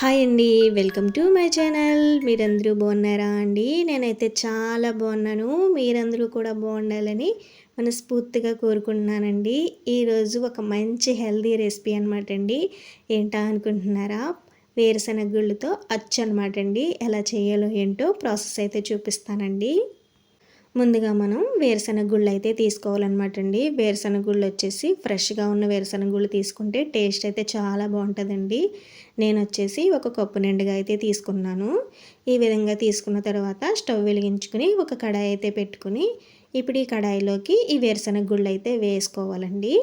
Hi అండి welcome to my channel. మీరందరూ బాగున్నారా అండి? నేనైతే చాలా బాగున్నాను. మీరందరూ కూడా బాగుండాలని మనస్ఫూర్తిగా కోరుకుంటున్నానండి. ఈరోజు ఒక మంచి హెల్దీ రెసిపీ అనమాట అండి. ఏంటా అనుకుంటున్నారా? వేరుశనగ గుళ్ళతో అచ్చు అనమాట అండి. ఎలా చేయాలో ఏంటో ప్రాసెస్ అయితే చూపిస్తానండి. ముందుగా మనం వేరుశనగ గుళ్ళు అయితే తీసుకోవాలన్నమాట అండి వేరుశనగ గుళ్ళు వచ్చేసి ఫ్రెష్గా ఉన్న వేరుశనగ గుళ్ళు తీసుకుంటే టేస్ట్ అయితే చాలా బాగుంటుందండి. నేను వచ్చేసి ఒక కప్పు నిండుగా అయితే తీసుకున్నాను. ఈ విధంగా తీసుకున్న తర్వాత స్టవ్ వెలిగించుకుని ఒక కడాయి అయితే పెట్టుకుని ఇప్పుడు ఈ కడాయిలోకి ఈ వేరుశనగ గుళ్ళు అయితే వేసుకోవాలండి.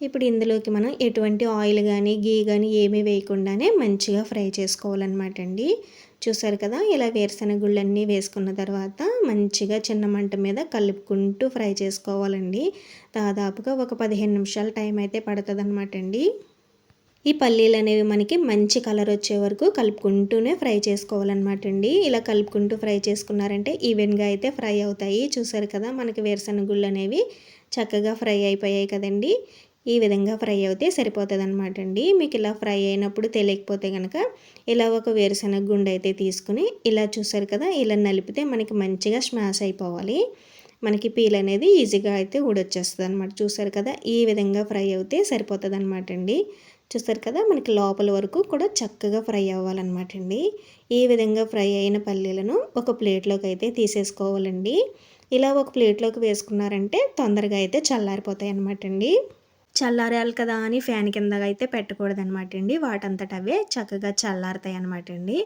ఇప్పుడు ఇందులోకి మనం ఎటువంటి ఆయిల్ కానీ గీ కానీ ఏమీ వేయకుండానే మంచిగా ఫ్రై చేసుకోవాలన్నమాట అండి. చూసారు కదా ఇలా వేరుశనగ గుళ్ళన్నీ వేసుకున్న తర్వాత మంచిగా చిన్న మంట మీద కలుపుకుంటూ ఫ్రై చేసుకోవాలండి. దాదాపుగా ఒక పదిహేను నిమిషాల టైం అయితే పడుతుంది అండి. ఈ పల్లీలు అనేవి మనకి మంచి కలర్ వచ్చే వరకు కలుపుకుంటూనే ఫ్రై చేసుకోవాలన్నమాట అండి. ఇలా కలుపుకుంటూ ఫ్రై చేసుకున్నారంటే ఈవెన్గా అయితే ఫ్రై అవుతాయి. చూసారు కదా మనకి వేరుశనగుళ్ళు అనేవి చక్కగా ఫ్రై అయిపోయాయి కదండి. ఈ విధంగా ఫ్రై అవుతే సరిపోతుంది అనమాట అండి. మీకు ఇలా ఫ్రై అయినప్పుడు తెలియకపోతే కనుక ఇలా ఒక వేరుశనగ గుండె అయితే తీసుకుని ఇలా చూసారు కదా ఇలా నలిపితే మనకి మంచిగా స్మాష్ అయిపోవాలి. మనకి పీల్ అనేది ఈజీగా అయితే ఊడొచ్చేస్తుంది అనమాట చూసారు కదా ఈ విధంగా ఫ్రై అవుతే సరిపోతుంది అనమాట అండి. చూస్తారు కదా మనకి లోపల వరకు కూడా చక్కగా ఫ్రై అవ్వాలన్నమాట అండి. ఈ విధంగా ఫ్రై అయిన పల్లీలను ఒక ప్లేట్లోకి అయితే తీసేసుకోవాలండి. ఇలా ఒక ప్లేట్లోకి వేసుకున్నారంటే తొందరగా అయితే చల్లారిపోతాయి అనమాట అండి. చల్లారాలి కదా అని ఫ్యాన్ కింద అయితే పెట్టకూడదు అనమాట అండి. వాటంతట అవే చక్కగా చల్లారుతాయి అనమాట అండి.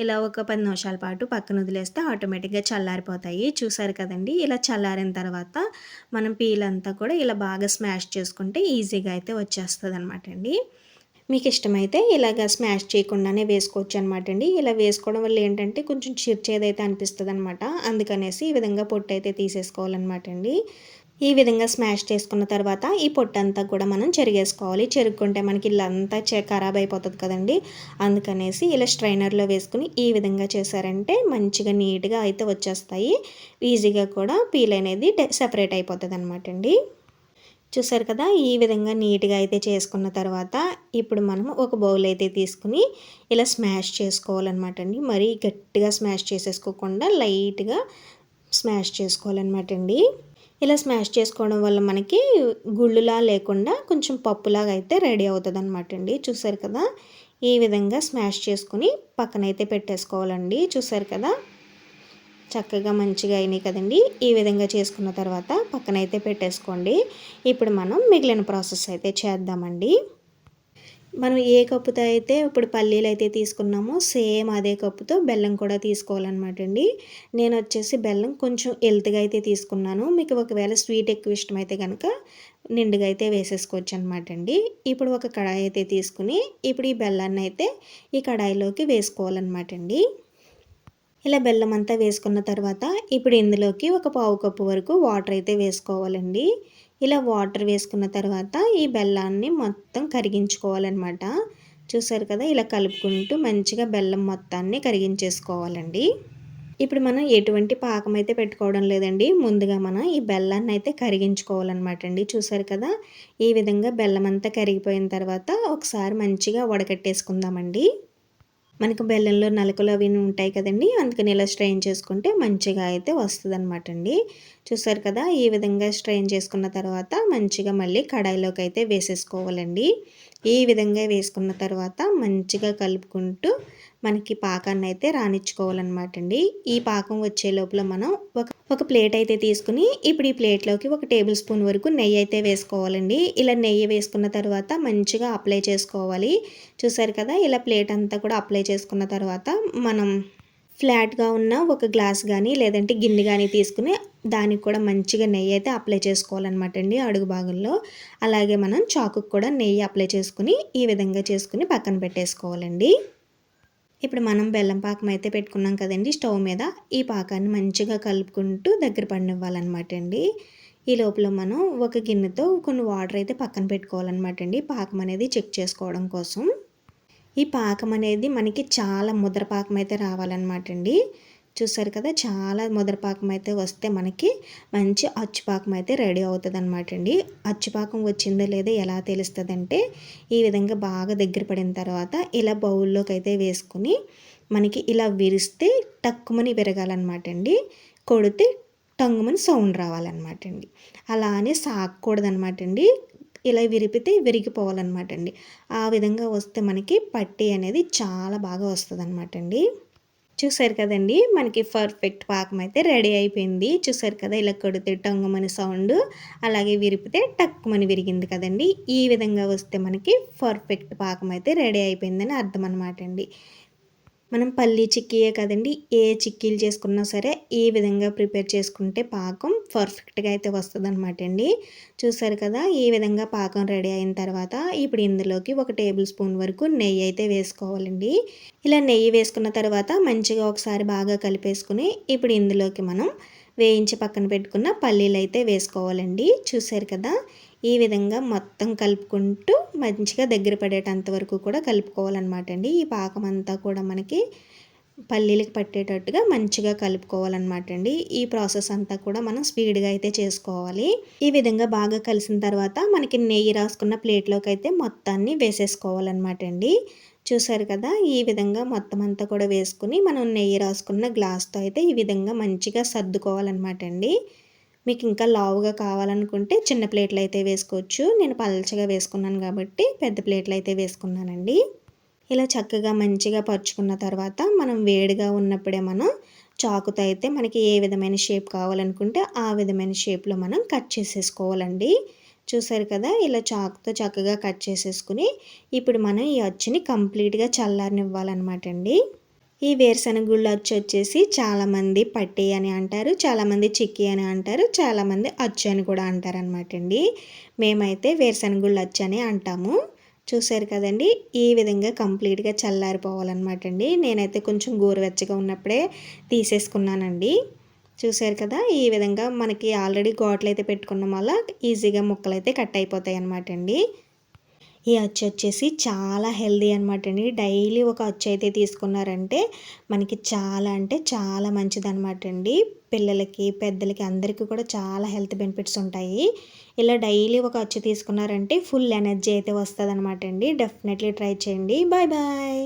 ఇలా ఒక పది నిమిషాల పాటు పక్కన వదిలేస్తే ఆటోమేటిక్గా చల్లారిపోతాయి. చూసారు కదండి ఇలా చల్లారిన తర్వాత మనం పీల్ అంతా కూడా ఇలా బాగా స్మాష్ చేసుకుంటే ఈజీగా అయితే వచ్చేస్తుంది అనమాట అండి. మీకు ఇష్టమైతే ఇలాగ స్మాష్ చేయకుండానే వేసుకోవచ్చు అనమాట అండి. ఇలా వేసుకోవడం వల్ల ఏంటంటే కొంచెం చిర్చేదైతే అనిపిస్తుంది అనమాట అందుకనేసి ఈ విధంగా పొట్టు అయితే తీసేసుకోవాలన్నమాట అండి. ఈ విధంగా స్మాష్ చేసుకున్న తర్వాత ఈ పొట్టంతా కూడా మనం చెరిగేసుకోవాలి. చెరుక్కుంటే మనకి ఇల్లంతా చె ఖరాబ్ అయిపోతుంది కదండి. అందుకనేసి ఇలా స్ట్రైనర్లో వేసుకుని ఈ విధంగా చేశారంటే మంచిగా నీట్గా అయితే వచ్చేస్తాయి. ఈజీగా కూడా పీల్ అనేది సెపరేట్ అయిపోతుంది అనమాట అండి. చూసారు కదా ఈ విధంగా నీట్గా అయితే చేసుకున్న తర్వాత ఇప్పుడు మనం ఒక బౌల్ అయితే తీసుకుని ఇలా స్మాష్ చేసుకోవాలన్నమాట అండి. మరీ గట్టిగా స్మాష్ చేసేసుకోకుండా లైట్గా స్మాష్ చేసుకోవాలన్నమాట అండి. ఇలా స్మాష్ చేసుకోవడం వల్ల మనకి గుళ్ళులా లేకుండా కొంచెం పప్పులాగా అయితే రెడీ అవుతుంది అనమాట అండి. చూసారు కదా? ఈ విధంగా స్మాష్ చేసుకుని పక్కనైతే పెట్టేసుకోవాలండి. చూసారు కదా? చక్కగా మంచిగా అయినాయి కదండి. ఈ విధంగా చేసుకున్న తర్వాత పక్కనైతే పెట్టేసుకోండి. ఇప్పుడు మనం మిగిలిన ప్రాసెస్ అయితే చేద్దామండి. మనం ఏ కప్పుతో అయితే ఇప్పుడు పల్లీలు అయితే తీసుకున్నామో సేమ్ అదే కప్పుతో బెల్లం కూడా తీసుకోవాలన్నమాట అండి. నేను వచ్చేసి బెల్లం కొంచెం హెల్త్గా అయితే తీసుకున్నాను. మీకు ఒకవేళ స్వీట్ ఎక్కువ ఇష్టమైతే కనుక నిండుగా అయితే వేసేసుకోవచ్చు అనమాట అండి. ఇప్పుడు ఒక కడాయి అయితే తీసుకుని ఇప్పుడు ఈ బెల్లాన్ని అయితే ఈ కడాయిలోకి వేసుకోవాలన్నమాట అండి. ఇలా బెల్లం అంతా వేసుకున్న తర్వాత ఇప్పుడు ఇందులోకి ఒక పావు కప్పు వరకు వాటర్ అయితే వేసుకోవాలండి. ఇలా వాటర్ వేసుకున్న తర్వాత ఈ బెల్లాన్ని మొత్తం కరిగించుకోవాలన్నమాట. చూసారు కదా? ఇలా కలుపుకుంటూ మంచిగా బెల్లం మొత్తాన్ని కరిగించేసుకోవాలండి. ఇప్పుడు మనం ఎటువంటి పాకం అయితే పెట్టుకోవడం లేదండి ముందుగా మనం ఈ బెల్లాన్ని అయితే కరిగించుకోవాలన్నమాట అండి. చూసారు కదా? ఈ విధంగా బెల్లం అంతా కరిగిపోయిన తర్వాత ఒకసారి మంచిగా వడకట్టేసుకుందామండి. మనకు బెల్లంలో నలుకలు అవి ఉంటాయి కదండి. అందుకని ఇలా స్ట్రెయిన్ చేసుకుంటే మంచిగా అయితే వస్తుంది అనమాట అండి. చూసారు కదా ఈ విధంగా స్ట్రెయిన్ చేసుకున్న తర్వాత మంచిగా మళ్ళీ కడాయిలోకి అయితే వేసేసుకోవాలండి. ఈ విధంగా వేసుకున్న తర్వాత మంచిగా కలుపుకుంటూ మనకి పాకాన్ని అయితే రానిచ్చుకోవాలన్నమాట అండి. ఈ పాకం వచ్చే లోపల మనం ఒక ఒక ప్లేట్ అయితే తీసుకుని ఇప్పుడు ఈ ప్లేట్లోకి ఒక టేబుల్ స్పూన్ వరకు నెయ్యి అయితే వేసుకోవాలండి. ఇలా నెయ్యి వేసుకున్న తర్వాత మంచిగా అప్లై చేసుకోవాలి. చూసారు కదా ఇలా ప్లేట్ అంతా కూడా అప్లై చేసుకున్న తర్వాత మనం ఫ్లాట్గా ఉన్న ఒక గ్లాస్ కానీ లేదంటే గిన్నె కానీ తీసుకుని దానికి కూడా మంచిగా నెయ్యి అయితే అప్లై చేసుకోవాలన్నమాట అండి అడుగు భాగంలో. అలాగే మనం చాకుకు కూడా నెయ్యి అప్లై చేసుకుని ఈ విధంగా చేసుకుని పక్కన పెట్టేసుకోవాలండి. ఇప్పుడు మనం బెల్లం పాకం అయితే పెట్టుకున్నాం కదండి స్టవ్ మీద. ఈ పాకాన్ని మంచిగా కలుపుకుంటూ దగ్గర పడినివ్వాలన్నమాట అండి. ఈ లోపల మనం ఒక గిన్నెతో కొన్ని వాటర్ అయితే పక్కన పెట్టుకోవాలన్నమాట అండి పాకం అనేది చెక్ చేసుకోవడం కోసం. ఈ పాకం అనేది మనకి చాలా ముద్ర పాకం అయితే రావాలన్నమాట అండి. చూసారు కదా చాలా ముదరపాకం అయితే వస్తే మనకి మంచి అచ్చుపాకం అయితే రెడీ అవుతుంది అనమాట అండి అచ్చుపాకం వచ్చిందో లేదో ఎలా తెలుస్తుందంటే ఈ విధంగా బాగా దగ్గర పడిన తర్వాత ఇలా బౌల్లోకి అయితే వేసుకుని మనకి ఇలా విరిస్తే టక్కుమని విరగాలన్నమాట అండి. కొడితే టంగుమని సౌండ్ రావాలన్నమాట అండి. అలా అని సాగకూడదనమాట అండి. ఇలా విరిపితే విరిగిపోవాలన్నమాట అండి. ఆ విధంగా వస్తే మనకి పట్టి అనేది చాలా బాగా వస్తుంది అనమాట అండి. చూసారు కదండి మనకి పర్ఫెక్ట్ పాకం అయితే రెడీ అయిపోయింది. చూసారు కదా ఇలా కొడితే టంగుమని సౌండ్ అలాగే విరిపితే టక్కుమని విరిగింది కదండి. ఈ విధంగా వస్తే మనకి పర్ఫెక్ట్ పాకం అయితే రెడీ అయిపోయిందని అర్థం అనమాట అండి. మనం పల్లి చిక్కీయే కదండి. ఏ చిక్కీలు చేసుకున్నా సరే ఈ విధంగా ప్రిపేర్ చేసుకుంటే పాకం పర్ఫెక్ట్గా అయితే వస్తుంది అనమాట అండి. చూసారు కదా ఈ విధంగా పాకం రెడీ అయిన తర్వాత ఇప్పుడు ఇందులోకి ఒక టేబుల్ స్పూన్ వరకు నెయ్యి అయితే వేసుకోవాలండి. ఇలా నెయ్యి వేసుకున్న తర్వాత మంచిగా ఒకసారి బాగా కలిపేసుకుని ఇప్పుడు ఇందులోకి మనం వేయించి పక్కన పెట్టుకున్న పల్లీలు అయితే వేసుకోవాలండి. చూసారు కదా? ఈ విధంగా మొత్తం కలుపుకుంటూ మంచిగా దగ్గర పడేటంత వరకు కూడా కలుపుకోవాలన్నమాట అండి ఈ పాకం అంతా కూడా మనకి పల్లీలకు పట్టేటట్టుగా మంచిగా కలుపుకోవాలన్నమాట అండి ఈ ప్రాసెస్ అంతా కూడా మనం స్పీడ్గా అయితే చేసుకోవాలి. ఈ విధంగా బాగా కలిసిన తర్వాత మనకి నెయ్యి రాసుకున్న ప్లేట్లోకి అయితే మొత్తాన్ని వేసేసుకోవాలన్నమాట అండి చూసారు కదా ఈ విధంగా మొత్తం అంతా కూడా వేసుకుని మనం నెయ్యి రాసుకున్న గ్లాస్తో అయితే ఈ విధంగా మంచిగా సర్దుకోవాలన్నమాట అండి. మీకు ఇంకా లావుగా కావాలనుకుంటే చిన్న ప్లేట్లు అయితే వేసుకోవచ్చు. నేను పల్చగా వేసుకున్నాను కాబట్టి పెద్ద ప్లేట్లు అయితే వేసుకున్నానండి. ఇలా చక్కగా మంచిగా పరుచుకున్న తర్వాత మనం వేడిగా ఉన్నప్పుడే మనం చాకుతో అయితే మనకి ఏ విధమైన షేప్ కావాలనుకుంటే ఆ విధమైన షేప్లో మనం కట్ చేసేసుకోవాలండి. చూసారు కదా? ఇలా చాక్తో చక్కగా కట్ చేసేసుకుని ఇప్పుడు మనం ఈ అచ్చుని కంప్లీట్గా చల్లారనివ్వాలన్నమాట అండి ఈ వేరుశనగ గుళ్ళు అచ్చు వచ్చేసి చాలామంది పట్టి అని అంటారు చాలామంది చిక్కి అని అంటారు చాలామంది అచ్చు అని కూడా అంటారు అనమాట అండి మేమైతే వేరుశనగ గుళ్ళు అచ్చు అని అంటాము. చూసారు కదండి? ఈ విధంగా కంప్లీట్గా చల్లారిపోవాలన్నమాట అండి నేనైతే కొంచెం గోరువెచ్చగా ఉన్నప్పుడే తీసేసుకున్నానండి. చూసారు కదా ఈ విధంగా మనకి ఆల్రెడీ ఘాట్లు అయితే పెట్టుకున్నాం వల్ల ఈజీగా ముక్కలు అయితే కట్ అయిపోతాయి అనమాట అండి. ఈ అచ్చు వచ్చేసి చాలా హెల్దీ అనమాట అండి. డైలీ ఒక అచ్చు అయితే తీసుకున్నారంటే మనకి చాలా అంటే చాలా మంచిది అనమాట అండి. పిల్లలకి పెద్దలకి అందరికీ కూడా చాలా హెల్త్ బెనిఫిట్స్ ఉంటాయి. ఇలా డైలీ ఒక అచ్చు తీసుకున్నారంటే ఫుల్ ఎనర్జీ అయితే వస్తుంది అనమాట అండి. డెఫినెట్లీ ట్రై చేయండి. Bye bye.